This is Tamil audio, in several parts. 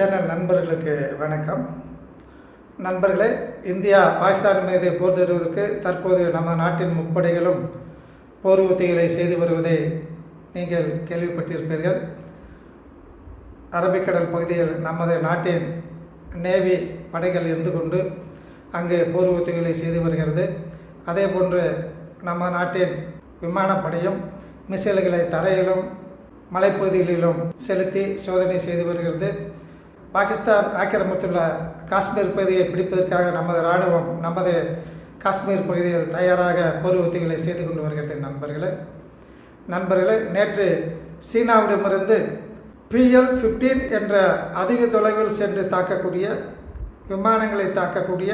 சேனல் நண்பர்களுக்கு வணக்கம். நண்பர்களே இந்தியா பாகிஸ்தான் மீது போர் தருவதற்கு தற்போது நம்ம நாட்டின் முப்படைகளும் போர் உத்திகளை செய்து வருவதை நீங்கள் கேள்விப்பட்டிருப்பீர்கள். அரபிக்கடல் பகுதியில் நமது நாட்டின் நேவி படைகள் இருந்து கொண்டு அங்கு போர் உத்திகளை செய்து வருகிறது. அதே போன்று நம்ம நாட்டின் விமானப்படையும் மிசைல்களை தரையிலும் மலைப்பகுதிகளிலும் செலுத்தி சோதனை செய்து வருகிறது. பாகிஸ்தான் ஆக்கிரமித்துள்ள காஷ்மீர் பகுதியை பிடிப்பதற்காக நமது இராணுவம் நமது காஷ்மீர் பகுதியில் தயாராக போர் உத்திகளை செய்து கொண்டு வருகிறது நண்பர்களே. நண்பர்களே நேற்று சீனாவிடமிருந்து பிஎல் ஃபிஃப்டீன் என்ற அதிக தொலைவில் சென்று தாக்கக்கூடிய விமானங்களை தாக்கக்கூடிய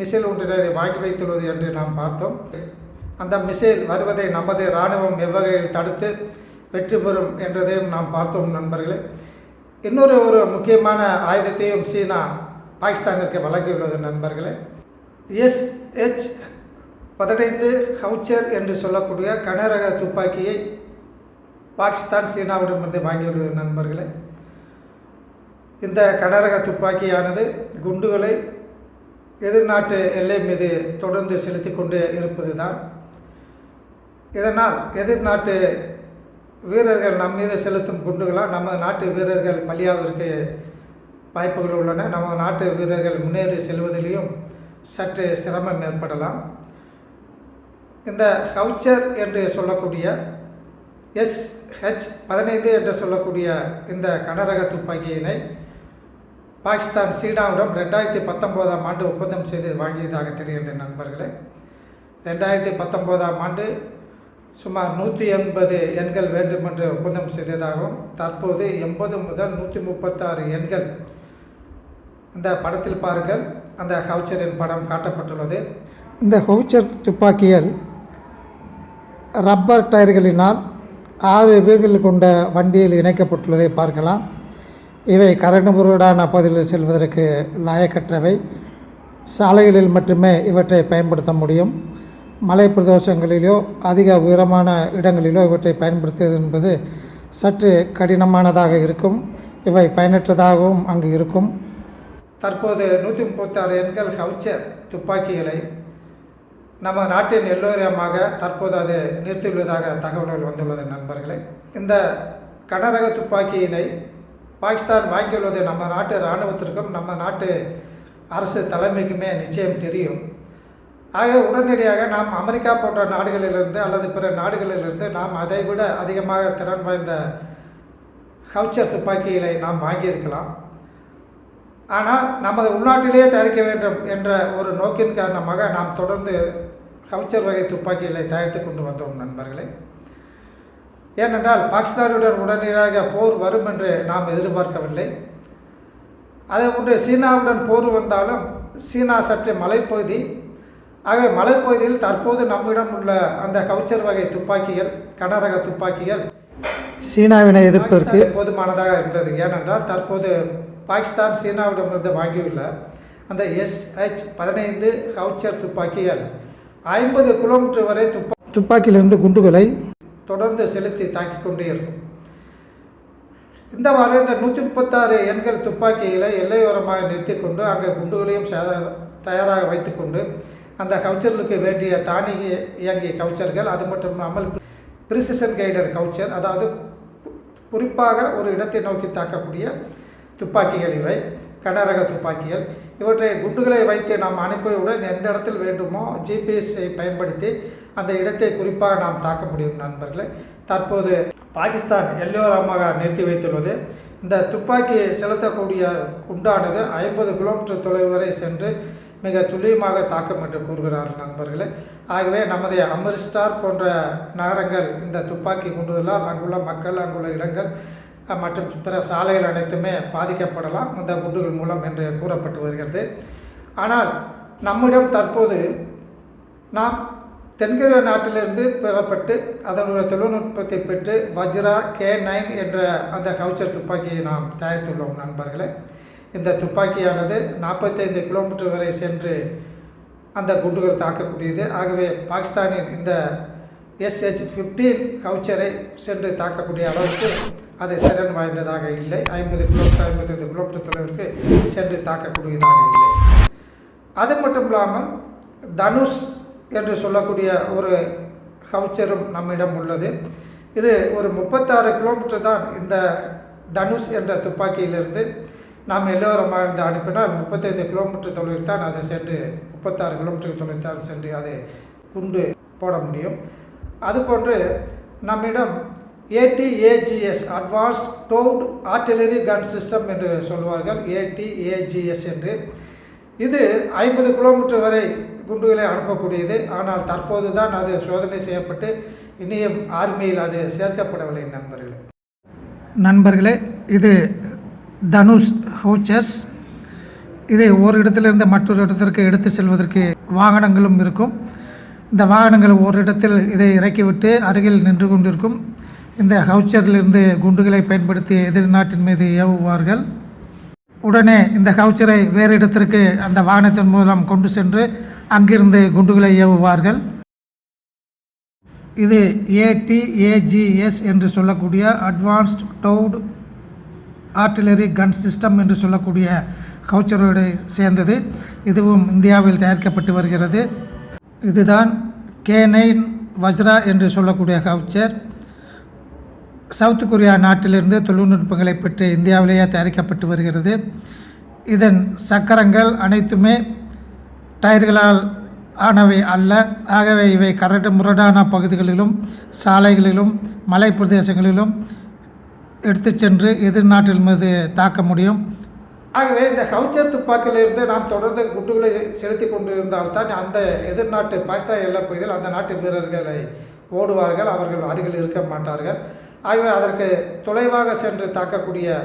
மிசைல் ஒன்றினை வாங்கி வைத்துள்ளது என்று நாம் பார்த்தோம். அந்த மிசைல் வருவதை நமது இராணுவம் எவ்வகையில் தடுத்து வெற்றி பெறும் என்றதையும் நாம் பார்த்தோம் நண்பர்களே. இன்னொரு ஒரு முக்கியமான ஆயுதத்தையும் சீனா பாகிஸ்தானிற்கு வழங்கியுள்ளது நண்பர்களே. எஸ்ஹெச் பதினைந்து ஹவுச்சர் என்று சொல்லக்கூடிய கனரக துப்பாக்கியை பாகிஸ்தான் சீனாவிடமிருந்து வாங்கியுள்ளது நண்பர்களே. இந்த கனரக துப்பாக்கியானது குண்டுகளை எதிர்நாட்டு எல்லை மீது தொடர்ந்து செலுத்தி கொண்டு இருப்பது தான் இதனால் எதிர்நாட்டு வீரர்கள் நம் மீது செலுத்தும் குண்டுகளால் நம்ம நாட்டு வீரர்கள் பலியாவதற்கு வாய்ப்புகள் உள்ளன. நமது நாட்டு வீரர்கள் முன்னேறி செல்வதிலேயும் சற்று சிரமம் ஏற்படலாம். இந்த ஹவுச்சர் என்று சொல்லக்கூடிய எஸ்ஹெச் பதினைந்து என்று சொல்லக்கூடிய இந்த கனரக துப்பாக்கியினை பாகிஸ்தான் சீனாவிடம் ரெண்டாயிரத்தி பத்தொம்போதாம் ஆண்டு ஒப்பந்தம் செய்து வாங்கியதாக தெரிகிறது நண்பர்களே. ரெண்டாயிரத்தி பத்தொம்போதாம் ஆண்டு சுமார் நூற்றி எண்பது எண்கள் வேண்டுமென்று ஒப்பந்தம் செய்ததாகவும் தற்போது எண்பது முதல் நூற்றி முப்பத்தாறு எண்கள். இந்த படத்தில் பாருங்கள். அந்த ஹவுச்சரின் படம் காட்டப்பட்டுள்ளது. இந்த ஹவுச்சர் துப்பாக்கிகள் ரப்பர் டயர்களினால் ஆறு வீல்கள் கொண்ட வண்டியில் இணைக்கப்பட்டுள்ளதை பார்க்கலாம். இவை கரண்டு பகுதியில் செல்வதற்கு லாயக்கற்றவை. சாலைகளில் மட்டுமே இவற்றை பயன்படுத்த முடியும். மலை பிரதேசங்களிலோ அதிக உயரமான இடங்களிலோ இவற்றை பயன்படுத்துவது என்பது சற்று கடினமானதாக இருக்கும். இவை பயனற்றதாகவும் அங்கு இருக்கும். தற்போது நூற்றி முப்பத்தாறு எண்கள் ஹவுச்சர் துப்பாக்கிகளை நம்ம நாட்டின் எல்லோரியமாக தற்போது அது நிறுத்தியுள்ளதாக தகவல்கள் வந்துள்ளது நண்பர்களே. இந்த கனரக துப்பாக்கியினை பாகிஸ்தான் வாங்கியுள்ளது நம்ம நாட்டு இராணுவத்திற்கும் நம்ம நாட்டு அரசு தலைமைக்குமே நிச்சயம் தெரியும். ஆக உடனடியாக நாம் அமெரிக்கா போன்ற நாடுகளிலிருந்து அல்லது பிற நாடுகளிலிருந்து நாம் அதை விட அதிகமாக திறன் வாய்ந்த ஹவுச்சர் துப்பாக்கிகளை நாம் வாங்கியிருக்கலாம். ஆனால் நமது உள்நாட்டிலேயே தயாரிக்க வேண்டும் என்ற ஒரு நோக்கின் காரணமாக நாம் தொடர்ந்து ஹவுச்சர் வகை துப்பாக்கிகளை தயாரித்து கொண்டு வந்தோம் நண்பர்களே. ஏனென்றால் பாகிஸ்தானுடன் உடனடியாக போர் வரும் என்று நாம் எதிர்பார்க்கவில்லை. அதே போன்று சீனாவுடன் போர் வந்தாலும் சீனா சற்று மலைப்பகுதி ஆகவே மலைப்பகுதியில் தற்போது நம்மிடம் உள்ள அந்த கவுச்சர் வகை துப்பாக்கிகள் கனரக துப்பாக்கிகள் சீனாவினை எதிர்ப்பதற்கு போதுமானதாக இருந்தது. ஏனென்றால் தற்போது பாகிஸ்தான் சீனாவிடமிருந்து வாங்கியுள்ள அந்த எஸ்ஹெச் பதினைந்து கவுச்சர் துப்பாக்கிகள் ஐம்பது கிலோமீட்டர் வரை துப்பா துப்பாக்கியிலிருந்து குண்டுகளை தொடர்ந்து செலுத்தி தாக்கிக் கொண்டே இருக்கும். இந்த வாரம் இந்த நூற்றி முப்பத்தாறு எண்கள் துப்பாக்கிகளை எல்லையோரமாக நிறுத்தி கொண்டு அங்கே குண்டுகளையும் தயாராக வைத்துக்கொண்டு அந்த கவுச்சர்களுக்கு வேண்டிய தானிய இயங்கிய கவுச்சர்கள் அது மட்டும் இல்லாமல் ப்ரிசிஷன் கைடர் கவுச்சர் அதாவது குறிப்பாக ஒரு இடத்தை நோக்கி தாக்கக்கூடிய துப்பாக்கிகள் இவை கனரக துப்பாக்கிகள். இவற்றை குண்டுகளை வைத்து நாம் அனுப்பியவுடன் எந்த இடத்தில் வேண்டுமோ ஜிபிஎஸ்ஸை பயன்படுத்தி அந்த இடத்தை குறிப்பாக நாம் தாக்க முடியும் நண்பர்களே. தற்போது பாகிஸ்தான் எல்லோரமாக நிறுத்தி வைத்துள்ளது. இந்த துப்பாக்கியை செலுத்தக்கூடிய குண்டானது ஐம்பது கிலோமீட்டர் தொலைவு வரை சென்று மிக துல்லியமாக தாக்கம் என்று கூறுகிறார் நண்பர்களே. ஆகவே நமது அமிர்ஸ்டார் போன்ற நகரங்கள் இந்த துப்பாக்கி குண்டுதலால் அங்குள்ள மக்கள் அங்குள்ள இடங்கள் மற்றும் பிற சாலைகள் அனைத்துமே பாதிக்கப்படலாம். இந்த குண்டுகள் மூலம் என்று கூறப்பட்டு வருகிறது. ஆனால் நம்மிடம் தற்போது நாம் தென்கொரிய நாட்டிலிருந்து பெறப்பட்டு அதனுடைய தொழில்நுட்பத்தை பெற்று வஜ்ரா கே நைன் என்ற அந்த கவுச்சர் துப்பாக்கியை நாம் தயாரித்துள்ளோம் நண்பர்களே. இந்த துப்பாக்கியானது நாற்பத்தைந்து கிலோமீட்டர் வரை சென்று அந்த குண்டுகள் தாக்கக்கூடியது. ஆகவே பாகிஸ்தானின் இந்த எஸ்ஹெச் ஃபிஃப்டீன் கவுச்சரை சென்று தாக்கக்கூடிய அளவுக்கு அது திறன் வாய்ந்ததாக இல்லை. ஐம்பது கிலோமீட்டர் ஐம்பத்தைந்து கிலோமீட்டர் தொலைவிற்கு சென்று தாக்கக்கூடியதாக இல்லை. அது மட்டும் இல்லாமல் தனுஷ் என்று சொல்லக்கூடிய ஒரு கவுச்சரும் நம்மிடம் உள்ளது. இது ஒரு முப்பத்தாறு கிலோமீட்டர் தான் இந்த தனுஷ் என்ற துப்பாக்கியிலிருந்து நாம் எல்லோரும் இந்த அனுப்பினால் முப்பத்தைந்து கிலோமீட்டர் தொலைவில் தான் அதை சென்று முப்பத்தாறு கிலோமீட்டர் தொலைவில் தான் சென்று அதை குண்டு போட முடியும். அதுபோன்று நம்மிடம் ATAGS advance towed artillery gun system என்று சொல்வார்கள். ஏடிஏஜிஎஸ் என்று. இது ஐம்பது கிலோமீட்டர் வரை குண்டுகளை அனுப்பக்கூடியது. ஆனால் தற்போது தான் அது சோதனை செய்யப்பட்டு இனியும் ஆர்மியில் அது சேர்க்கப்படவில்லை நண்பர்களே. நண்பர்களே இது தனுஷ் ஹோச்சர்ஸ் இதை ஒரு இடத்திலிருந்து மற்றொரு இடத்திற்கு எடுத்து செல்வதற்கு வாகனங்களும் இருக்கும். இந்த வாகனங்கள் ஒரு இடத்தில் இதை இறக்கிவிட்டு அருகில் நின்று கொண்டிருக்கும். இந்த ஹவுச்சரிலிருந்து குண்டுகளை பயன்படுத்தி எதிர் நாட்டின் மீது ஏவுவார்கள். உடனே இந்த கவுச்சரை வேறு இடத்திற்கு அந்த வாகனத்தின் மூலம் கொண்டு சென்று அங்கிருந்து குண்டுகளை ஏவுவார்கள். இது ஏடிஏஜிஎஸ் என்று சொல்லக்கூடிய advanced towed artillery gun system என்று சொல்லக்கூடிய கவுச்சரோடு சேர்ந்தது. இதுவும் இந்தியாவில் தயாரிக்கப்பட்டு வருகிறது. இதுதான் கே நைன் வஜ்ரா என்று சொல்லக்கூடிய கவுச்சர். சவுத் கொரியா நாட்டிலிருந்து தொழில்நுட்பங்களை பெற்று இந்தியாவிலேயே தயாரிக்கப்பட்டு வருகிறது. இதன் சக்கரங்கள் அனைத்துமே டயர்களால் ஆனவை அல்ல. ஆகவே இவை கரடு முரடான பகுதிகளிலும் சாலைகளிலும் மலை பிரதேசங்களிலும் எடுத்து சென்று எதிர்நாட்டில் மீது தாக்க முடியும். ஆகவே இந்த கவுச்சர் துப்பாக்கியிலிருந்து நாம் தொடர்ந்து குண்டுகளை செலுத்தி கொண்டிருந்தால்தான் அந்த எதிர்நாட்டு பாகிஸ்தான் எல்லா பகுதியில் அந்த நாட்டு வீரர்களை ஓடுவார்கள் அவர்கள் அருகில் இருக்க மாட்டார்கள். ஆகவே அதற்கு தொலைவாக சென்று தாக்கக்கூடிய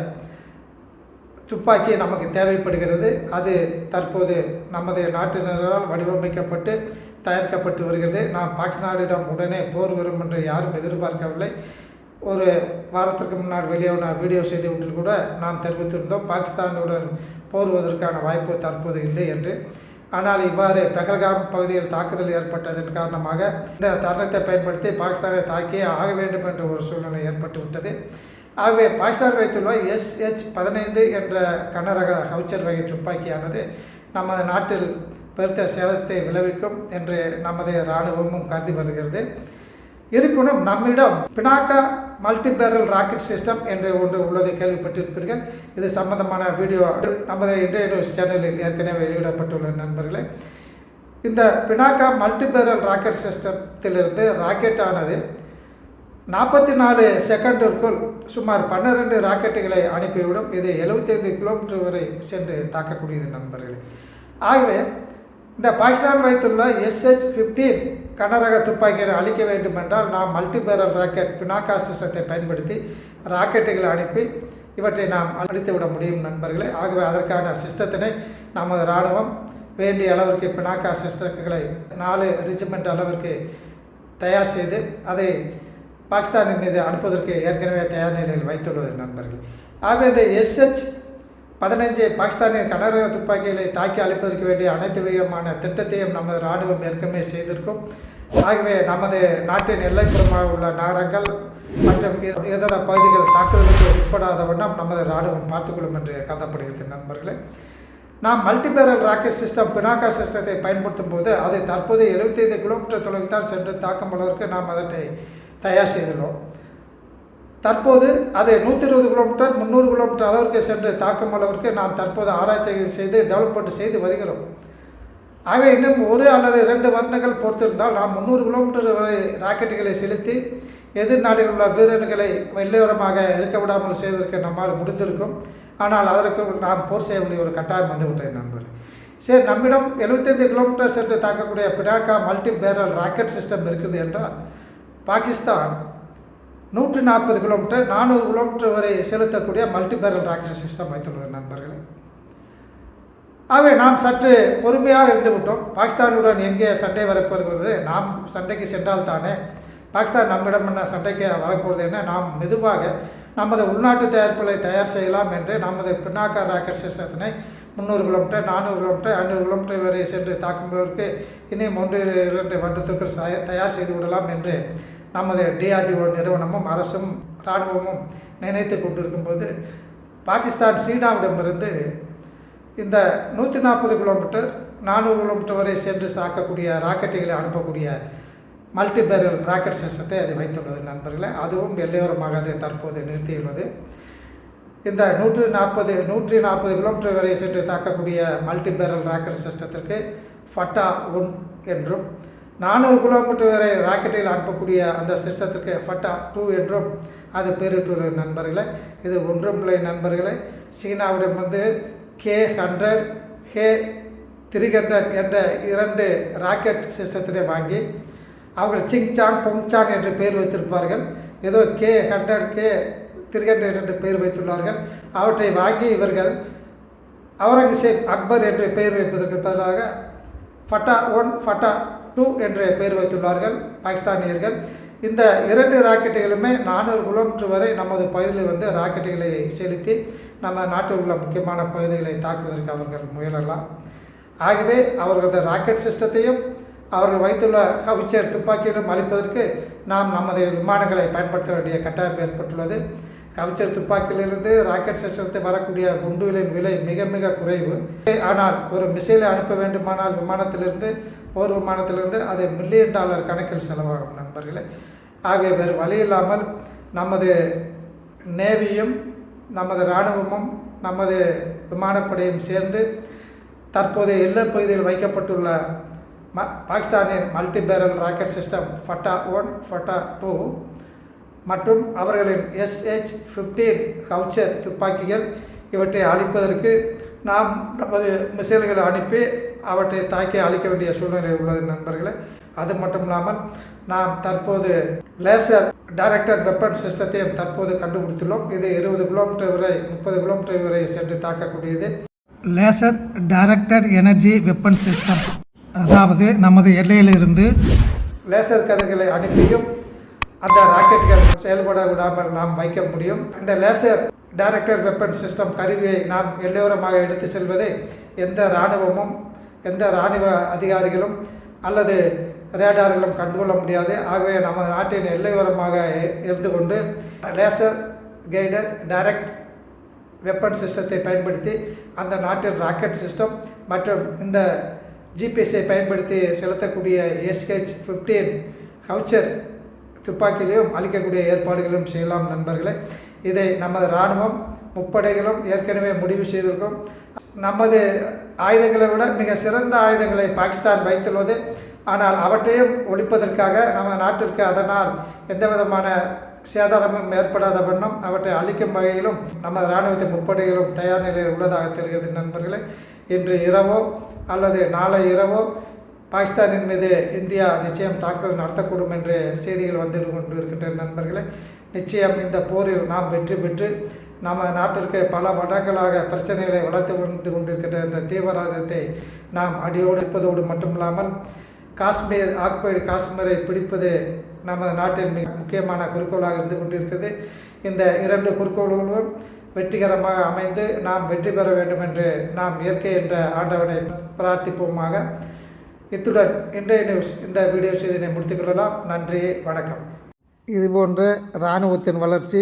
துப்பாக்கி நமக்கு தேவைப்படுகிறது. அது தற்போது நமது நாட்டினரால் வடிவமைக்கப்பட்டு தயாரிக்கப்பட்டு வருகிறது. நாம் பாகிஸ்தானிடம் உடனே போர் வரும் என்று யாரும் எதிர்பார்க்கவில்லை. ஒரு வாரத்திற்கு முன்னால் வெளியான வீடியோ செய்தி ஒன்றில் கூட நாம் தெரிவித்திருந்தோம். பாகிஸ்தானுடன் போருவதற்கான வாய்ப்பு தற்போது இல்லை என்று. ஆனால் இவ்வாறு பெகல்காம் பகுதியில் தாக்குதல் ஏற்பட்டதன் காரணமாக இந்த தருணத்தை பயன்படுத்தி பாகிஸ்தானை தாக்கியே ஆக வேண்டும் என்ற ஒரு சூழ்நிலை ஏற்பட்டு விட்டது ஆகவே பாகிஸ்தான் வைத்துள்ள எஸ்ஹெச் பதினைந்து என்ற கனரக ஹவுச்சர் வகை துப்பாக்கியானது நமது நாட்டில் பெருத்த சேதத்தை விளைவிக்கும் என்று நமது இராணுவமும் கருதி வருகிறது. இருப்பினும் நம்மிடம் பினாக்கா மல்டிபேரல் ராக்கெட் சிஸ்டம் என்று ஒன்று உள்ளதை கேள்விப்பட்டிருப்பீர்கள். இது சம்பந்தமான வீடியோ நமது இந்திய நியூஸ் சேனலில் ஏற்கனவே வெளியிடப்பட்டுள்ள நண்பர்களே. இந்த பினாக்கா மல்டிபேரல் ராக்கெட் சிஸ்டத்திலிருந்து ராக்கெட் ஆனது நாற்பத்தி நாலு செகண்டிற்குள் சுமார் பன்னிரெண்டு ராக்கெட்டுகளை அனுப்பிவிடும். இது எழுபத்தைந்து கிலோமீட்டர் வரை சென்று தாக்கக்கூடியது நண்பர்களே. ஆகவே இந்த பாகிஸ்தான் வைத்துள்ள எஸ்ஹெச் ஃபிஃப்டீன் கனரக துப்பாக்கியை அழிக்க வேண்டும் என்றால் நாம் மல்டிபேரல் ராக்கெட் பினாக்கா சிஸ்டத்தை பயன்படுத்தி ராக்கெட்டுகளை அனுப்பி இவற்றை நாம் அழித்து விட முடியும் நண்பர்களே. ஆகவே அதற்கான சிஸ்டத்தினை நமது இராணுவம் வேண்டிய அளவிற்கு பினாக்கா சிஸ்டங்களை நாலு ரெஜிமெண்ட் அளவிற்கு தயார் செய்து அதை பாகிஸ்தானின் மீது அனுப்புவதற்கு ஏற்கனவே தயார் நிலையில் வைத்துள்ளது நண்பர்கள். ஆகவே இந்த எஸ்ஹெச் பதினைஞ்சு பாகிஸ்தானின் கனரக துப்பாக்கிகளை தாக்கி அழிப்பதற்கு வேண்டிய அனைத்து விதமான திட்டத்தையும் நமது இராணுவம் ஏற்கனவே செய்திருக்கும். ஆகவே நமது நாட்டின் எல்லைப்புறமாக உள்ள நகரங்கள் மற்றும் இதர பகுதிகள் தாக்குதலுக்கு உட்படாத வண்ணம் நமது இராணுவம் பார்த்துக்கொள்ளும் என்று கருதப்படுகிறது நண்பர்களே. நாம் மல்டிபேரல் ராக்கெட் சிஸ்டம் பினாக்கா சிஸ்டத்தை பயன்படுத்தும் போது அதை தற்போது எழுபத்தைந்து கிலோமீட்டர் தொலைவில் தான் சென்று தாக்கம் அளவிற்கு நாம் அதனை தயார் செய்துள்ளோம். தற்போது அதை நூற்றி இருபது கிலோமீட்டர் முந்நூறு கிலோமீட்டர் அளவிற்கு சென்று தாக்கும் அளவிற்கு நாம் தற்போது ஆராய்ச்சிகள் செய்து டெவலப்மெண்ட் செய்து வருகிறோம். ஆகவே இன்னும் ஒரு அல்லது இரண்டு வருடங்கள் பொறுத்திருந்தால் நாம் முந்நூறு கிலோமீட்டர் வரை ராக்கெட்டுகளை செலுத்தி எதிர் நாடுகளில் உள்ள வீரர்களை வெள்ளையோரமாக இருக்க விடாமல் செய்வதற்கு நம்மால் முடிந்திருக்கும். ஆனால் அதற்கு நாம் போர் செய்ய வேண்டிய ஒரு கட்டாயம் வந்துவிட்டேன் நண்பர் சரி நம்மிடம் எழுபத்தைந்து கிலோமீட்டர் சென்று தாக்கக்கூடிய Pinaka multi barrel rocket system இருக்குது என்றால் பாகிஸ்தான் நூற்றி நாற்பது கிலோமீட்டர் நானூறு கிலோமீட்டர் வரை செலுத்தக்கூடிய மல்டிபேரல் ராக்கெட் சிஸ்டம் வைத்துள்ளது நண்பர்களே. ஆகவே நாம் சற்று பொறுமையாக இருந்துவிட்டோம். பாகிஸ்தானுடன் எங்கே சண்டை வரப்போகிறது? நாம் சண்டைக்கு சென்றால் தானே? பாகிஸ்தான் நம்மிடம் என்ன சண்டைக்கு வரப்போகிறது என்ன நாம் மெதுவாக நமது உள்நாட்டு தயாரிப்புகளை தயார் செய்யலாம் என்று நமது பின்னாக்க ராக்கெட் சிஸ்டத்தினை முந்நூறு கிலோமீட்டர் நானூறு கிலோமீட்டர் ஐநூறு கிலோமீட்டர் வரை சென்று தாக்கும்போதற்கு இன்னும் ஒன்று இரண்டு வருடத்திற்கு தயார் செய்து விடலாம் என்று நமது டிஆர்டிஓ நிறுவனமும் அரசும் இராணுவமும் நினைத்து கொண்டிருக்கும்போது பாகிஸ்தான் சீனாவிடமிருந்து இந்த நூற்றி நாற்பது கிலோமீட்டர் நானூறு கிலோமீட்டர் வரை சென்று தாக்கக்கூடிய ராக்கெட்டுகளை அனுப்பக்கூடிய மல்டிபேரல் ராக்கெட் சிஸ்டத்தை அது வைத்துள்ளது நண்பர்களே. அதுவும் எல்லையோரமாக அது தற்போது நிறுத்தியுள்ளது. இந்த நூற்று நாற்பது நூற்றி நாற்பது கிலோமீட்டர் வரை சென்று தாக்கக்கூடிய மல்டிபேரல் ராக்கெட் சிஸ்டத்திற்கு ஃபட்டா ஒன் என்றும் நானூறு கிலோமீட்டர் வரை ராக்கெட்டில் அனுப்பக்கூடிய அந்த சிஸ்டத்திற்கு ஃபட்டா டூ என்றும் அது பேரிட்டுள்ள நண்பர்களே இது ஒன்றும் பிள்ளை நண்பர்களே. சீனாவிடம் வந்து K hundred K three hundred என்ற இரண்டு ராக்கெட் சிஸ்டத்தினை வாங்கி அவர்கள் சிங்சாங் பொங்சாங் என்று பெயர் வைத்திருப்பார்கள். ஏதோ K hundred K three hundred என்று பெயர் வைத்துள்ளார்கள். அவற்றை வாங்கி இவர்கள் அவுரங்கசீப் அக்பர் என்று பெயர் வைப்பதற்கு பதிலாக ஃபட்டா ஒன் ஃபட்டா டூ என்று பெயர் வைத்துள்ளார்கள் பாகிஸ்தானியர்கள். இந்த இரண்டு ராக்கெட்டுகளுமே நானூறு கிலோமீட்டர் வரை நமது பகுதியில் வந்து ராக்கெட்டுகளை செலுத்தி நம்ம நாட்டில் உள்ள முக்கியமான பகுதிகளை தாக்குவதற்கு அவர்கள் முயலலாம். ஆகவே அவர்களது ராக்கெட் சிஸ்டத்தையும் அவர்கள் வைத்துள்ள கவிச்சர் துப்பாக்கியிலும் அளிப்பதற்கு நாம் நமது விமானங்களை பயன்படுத்த வேண்டிய கட்டாயம் ஏற்பட்டுள்ளது. கவிச்சர் துப்பாக்கியிலிருந்து ராக்கெட் சிஸ்டத்தை வரக்கூடிய குண்டுகளின் விலை மிக மிக குறைவு. ஆனால் ஒரு மிசைலை அனுப்ப வேண்டுமானால் விமானத்திலிருந்து போர் விமானத்திலிருந்து அது மில்லியன் டாலர் கணக்கில் செலவாகும் நண்பர்களே. ஆகிய வேறு வழி இல்லாமல் நமது நேவியும் நமது இராணுவமும் நமது விமானப்படையும் சேர்ந்து தற்போதைய எல்லர் பகுதியில் வைக்கப்பட்டுள்ள ம பாகிஸ்தானின் multi barrel rocket system Fatah one Fatah two மற்றும் அவர்களின் எஸ்ஹெச் ஃபிஃப்டீன் கவுச்சர் துப்பாக்கிகள் இவற்றை அழிப்பதற்கு நாம் நமது மிசைல்களை அனுப்பி அவற்றை தாக்கி அழிக்க வேண்டிய சூழ்நிலை உள்ளது நண்பர்களே. அது மட்டும் இல்லாமல் நாம் தற்போது லேசர் டைரக்டர் வெப்பன் சிஸ்டத்தையும் தற்போது கண்டுபிடித்துள்ளோம். இது இருபது கிலோமீட்டர் வரை முப்பது கிலோமீட்டர் வரை சென்று தாக்கக்கூடியது. Laser directed energy weapon system அதாவது நமது எல்லையிலிருந்து லேசர் கதிர்களை அனுப்பியும் அந்த ராக்கெட்டுகள் செயல்பட விடாமல் நாம் வைக்க முடியும். இந்த லேசர் டைரக்டர் வெப்பன் சிஸ்டம் கருவியை நாம் எல்லோரமாக எடுத்து செல்வதை எந்த இராணுவமும் எந்த இராணுவ அதிகாரிகளும் அல்லது ரேடார்களும் கண்டுகொள்ள முடியாது. ஆகவே நமது நாட்டின் எல்லையோரமாக இருந்து கொண்டு லேசர் கைடர் டைரக்ட் வெப்பன் சிஸ்டத்தை பயன்படுத்தி அந்த நாட்டின் ராக்கெட் சிஸ்டம் மற்றும் இந்த ஜிபிஎஸ்ஐ பயன்படுத்தி செலுத்தக்கூடிய எஸ்ஹெச் ஃபிஃப்டீன் கவுச்சர் துப்பாக்கியிலையும் அளிக்கக்கூடிய ஏற்பாடுகளும் செய்யலாம் நண்பர்களே. இதை நமது இராணுவம் முப்படைகளும் ஏற்கனவே முடிவு செய்திருக்கும். நமது ஆயுதங்களை விட மிக சிறந்த ஆயுதங்களை பாகிஸ்தான் வைத்துள்ளது. ஆனால் அவற்றையும் ஒழிப்பதற்காக நம்ம நாட்டிற்கு அதனால் எந்த விதமான சேதாரமும் ஏற்படாத வண்ணம் அவற்றை அழிக்கும் வகையிலும் நமது இராணுவத்தின் முப்படைகளும் தயார் நிலையில் உள்ளதாக தெரிகிறது நண்பர்களே. இன்று இரவோ அல்லது நாளை இரவோ பாகிஸ்தானின் மீது இந்தியா நிச்சயம் தாக்குதல் நடத்தக்கூடும் என்று செய்திகள் வந்து கொண்டு இருக்கின்ற நண்பர்களே. நிச்சயம் இந்த போரில் நாம் வெற்றி பெற்று நம்ம நாட்டிற்கு பல வடங்களாக பிரச்சனைகளை வளர்த்து வந்து கொண்டிருக்கிற இந்த தீவிரவாதத்தை நாம் அடியோடு இருப்பதோடு மட்டுமில்லாமல் காஷ்மீர் ஆக்குபைடு காஷ்மீரை பிடிப்பது நமது நாட்டின் மிக முக்கியமான குறிக்கோளாக இருந்து கொண்டிருக்கிறது. இந்த இரண்டு குறிக்கோள்களும் வெற்றிகரமாக அமைந்து நாம் வெற்றி பெற வேண்டும் என்று நாம் இயற்கை என்ற ஆண்டவனை பிரார்த்திப்போமாக. இத்துடன் இன்றைய நியூஸ் இந்த வீடியோ செய்தினை முடித்துக்கொள்ளலாம் நன்றி வணக்கம். இதுபோன்ற இராணுவத்தின் வளர்ச்சி